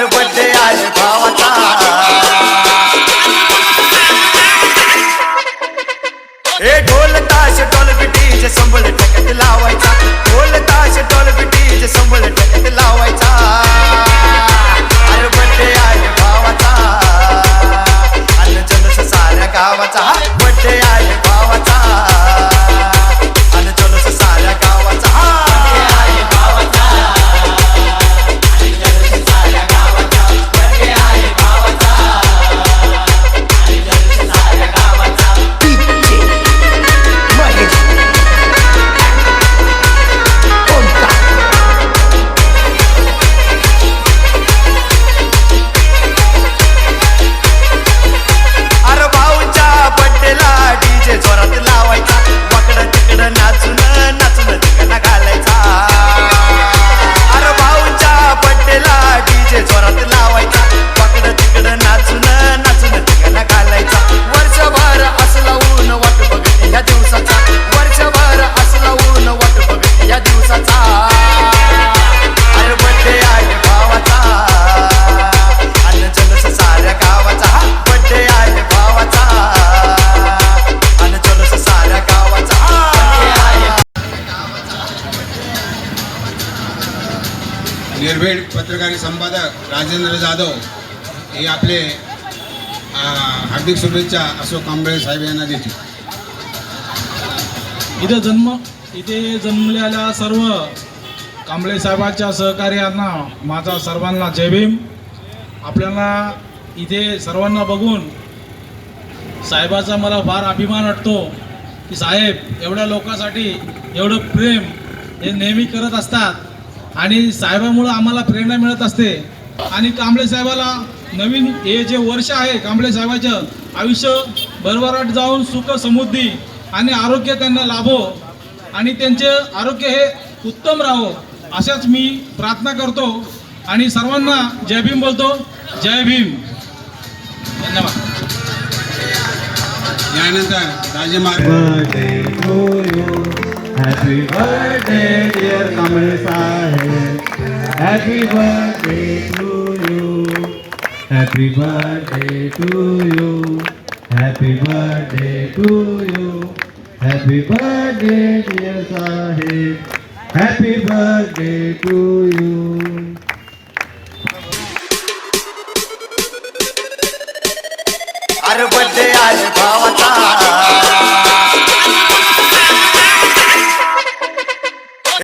तर बड्डे आज भावाचा. हे ढोल ताश ढोल पिटी संबळ टकत लावायचा. ढोल ताश ढोल पिटी संबळ टकत लावायचा. निर्भीड पत्रकारी संपादक राजेंद्र जाधव हे आपले हार्दिक शुभेच्छा अशोक कांबळे साहेब यांना देतील. इथे जन्म इथे जन्मलेल्या सर्व कांबळे साहेबांच्या सहकार्यांना माझा सर्वांना जय भीम. आपल्याला इथे सर्वांना बघून साहेबाचा मला फार अभिमान वाटतो की साहेब एवढ्या लोकांसाठी एवढं प्रेम हे नेहमी करत असतात. आणि साहेबामुळं आम्हाला प्रेरणा मिळत असते. आणि कांबळे साहेबाला नवीन हे जे वर्ष आहे कांबळे साहेबाचं आयुष्य भरभराट जाऊन सुख समृद्धी आणि आरोग्य त्यांना लाभो आणि त्यांचे आरोग्य हे उत्तम राहो अशाच मी प्रार्थना करतो आणि सर्वांना जय भीम बोलतो. जय भीम. धन्यवाद. यानंतर राजे Happy birthday, dear Kamal Sahib. Happy birthday to you. Happy birthday to you. Happy birthday to you. Happy birthday, dear Sahib. Happy birthday to you.